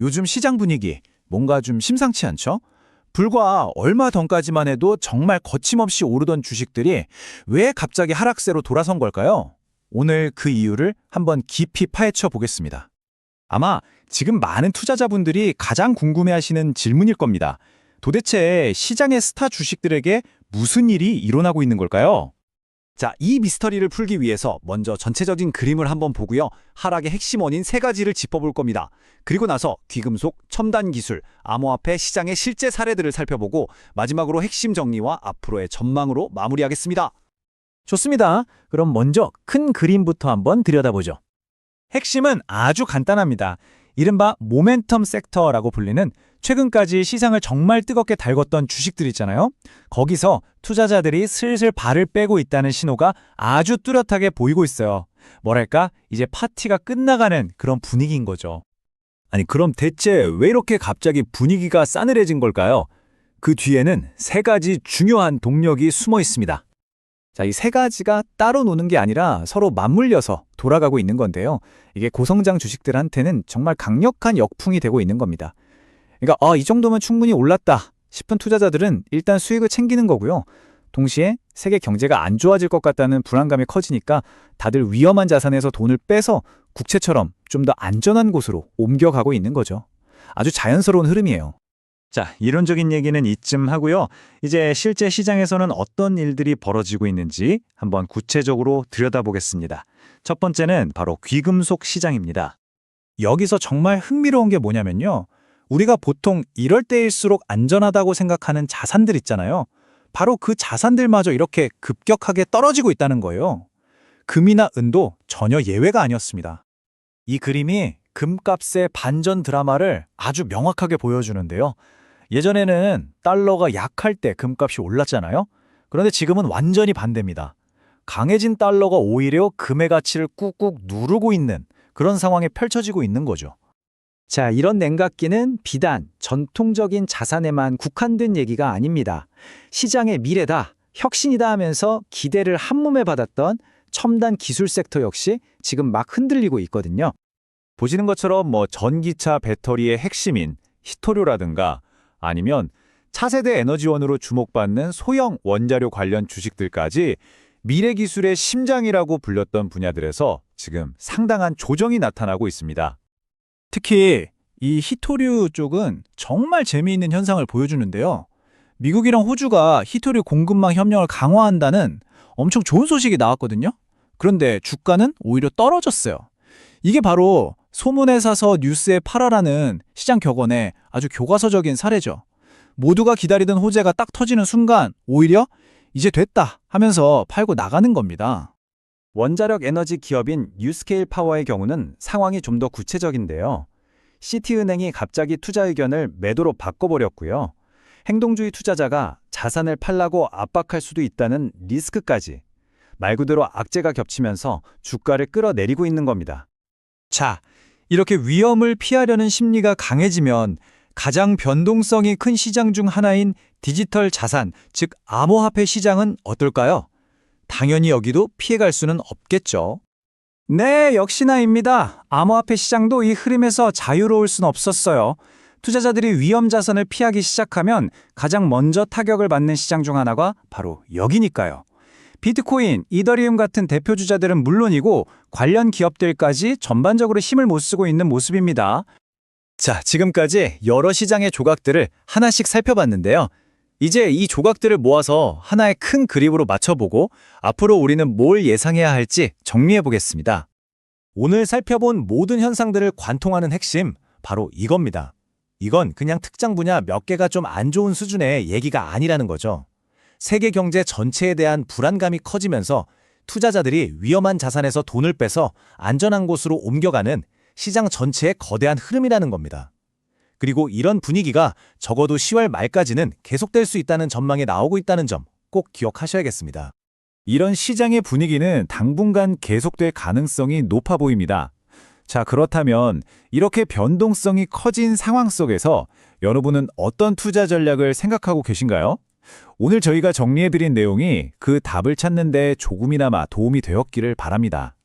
요즘 시장 분위기 뭔가 좀 심상치 않죠? 불과 얼마 전까지만 해도 정말 거침없이 오르던 주식들이 왜 갑자기 하락세로 돌아선 걸까요? 오늘 그 이유를 한번 깊이 파헤쳐 보겠습니다. 아마 지금 많은 투자자분들이 가장 궁금해하시는 질문일 겁니다. 도대체 시장의 스타 주식들에게 무슨 일이 일어나고 있는 걸까요? 자, 이 미스터리를 풀기 위해서 먼저 전체적인 그림을 한번 보고요. 하락의 핵심 원인 세 가지를 짚어볼 겁니다. 그리고 나서 귀금속, 첨단 기술, 암호화폐 시장의 실제 사례들을 살펴보고 마지막으로 핵심 정리와 앞으로의 전망으로 마무리하겠습니다. 좋습니다. 그럼 먼저 큰 그림부터 한번 들여다보죠. 핵심은 아주 간단합니다. 이른바 모멘텀 섹터라고 불리는 최근까지 시장을 정말 뜨겁게 달궜던 주식들 있잖아요. 거기서 투자자들이 슬슬 발을 빼고 있다는 신호가 아주 뚜렷하게 보이고 있어요. 뭐랄까, 이제 파티가 끝나가는 그런 분위기인 거죠. 아니, 그럼 대체 왜 이렇게 갑자기 분위기가 싸늘해진 걸까요? 그 뒤에는 세 가지 중요한 동력이 숨어 있습니다. 자, 이 세 가지가 따로 노는 게 아니라 서로 맞물려서 돌아가고 있는 건데요. 이게 고성장 주식들한테는 정말 강력한 역풍이 되고 있는 겁니다. 그러니까 아, 이 정도면 충분히 올랐다 싶은 투자자들은 일단 수익을 챙기는 거고요. 동시에 세계 경제가 안 좋아질 것 같다는 불안감이 커지니까 다들 위험한 자산에서 돈을 빼서 국채처럼 좀 더 안전한 곳으로 옮겨가고 있는 거죠. 아주 자연스러운 흐름이에요. 자, 이론적인 얘기는 이쯤 하고요. 이제 실제 시장에서는 어떤 일들이 벌어지고 있는지 한번 구체적으로 들여다보겠습니다. 첫 번째는 바로 귀금속 시장입니다. 여기서 정말 흥미로운 게 뭐냐면요. 우리가 보통 이럴 때일수록 안전하다고 생각하는 자산들 있잖아요. 바로 그 자산들마저 이렇게 급격하게 떨어지고 있다는 거예요. 금이나 은도 전혀 예외가 아니었습니다. 이 그림이 금값의 반전 드라마를 아주 명확하게 보여주는데요. 예전에는 달러가 약할 때 금값이 올랐잖아요. 그런데 지금은 완전히 반대입니다. 강해진 달러가 오히려 금의 가치를 꾹꾹 누르고 있는 그런 상황에 펼쳐지고 있는 거죠. 자, 이런 냉각기는 비단 전통적인 자산에만 국한된 얘기가 아닙니다. 시장의 미래다, 혁신이다 하면서 기대를 한몸에 받았던 첨단 기술 섹터 역시 지금 막 흔들리고 있거든요. 보시는 것처럼 뭐 전기차 배터리의 핵심인 히토류라든가 아니면 차세대 에너지원으로 주목받는 소형 원자료 관련 주식들까지 미래 기술의 심장이라고 불렸던 분야들에서 지금 상당한 조정이 나타나고 있습니다. 특히 이 히토류 쪽은 정말 재미있는 현상을 보여주는데요. 미국이랑 호주가 히토류 공급망 협력을 강화한다는 엄청 좋은 소식이 나왔거든요. 그런데 주가는 오히려 떨어졌어요. 이게 바로 소문에 사서 뉴스에 팔아라는 시장 격언의 아주 교과서적인 사례죠. 모두가 기다리던 호재가 딱 터지는 순간 오히려 이제 됐다 하면서 팔고 나가는 겁니다. 원자력 에너지 기업인 뉴스케일 파워의 경우는 상황이 좀 더 구체적인데요. 시티은행이 갑자기 투자 의견을 매도로 바꿔버렸고요. 행동주의 투자자가 자산을 팔라고 압박할 수도 있다는 리스크까지 말 그대로 악재가 겹치면서 주가를 끌어내리고 있는 겁니다. 자, 이렇게 위험을 피하려는 심리가 강해지면 가장 변동성이 큰 시장 중 하나인 디지털 자산, 즉 암호화폐 시장은 어떨까요? 당연히 여기도 피해갈 수는 없겠죠. 네, 역시나입니다. 암호화폐 시장도 이 흐름에서 자유로울 순 없었어요. 투자자들이 위험 자산을 피하기 시작하면 가장 먼저 타격을 받는 시장 중 하나가 바로 여기니까요. 비트코인, 이더리움 같은 대표 주자들은 물론이고 관련 기업들까지 전반적으로 힘을 못 쓰고 있는 모습입니다. 자, 지금까지 여러 시장의 조각들을 하나씩 살펴봤는데요. 이제 이 조각들을 모아서 하나의 큰 그림으로 맞춰보고 앞으로 우리는 뭘 예상해야 할지 정리해 보겠습니다. 오늘 살펴본 모든 현상들을 관통하는 핵심, 바로 이겁니다. 이건 그냥 특정 분야 몇 개가 좀 안 좋은 수준의 얘기가 아니라는 거죠. 세계 경제 전체에 대한 불안감이 커지면서 투자자들이 위험한 자산에서 돈을 빼서 안전한 곳으로 옮겨가는 시장 전체의 거대한 흐름이라는 겁니다. 그리고 이런 분위기가 적어도 10월 말까지는 계속될 수 있다는 전망이 나오고 있다는 점 꼭 기억하셔야겠습니다. 이런 시장의 분위기는 당분간 계속될 가능성이 높아 보입니다. 자, 그렇다면 이렇게 변동성이 커진 상황 속에서 여러분은 어떤 투자 전략을 생각하고 계신가요? 오늘 저희가 정리해드린 내용이 그 답을 찾는 데 조금이나마 도움이 되었기를 바랍니다.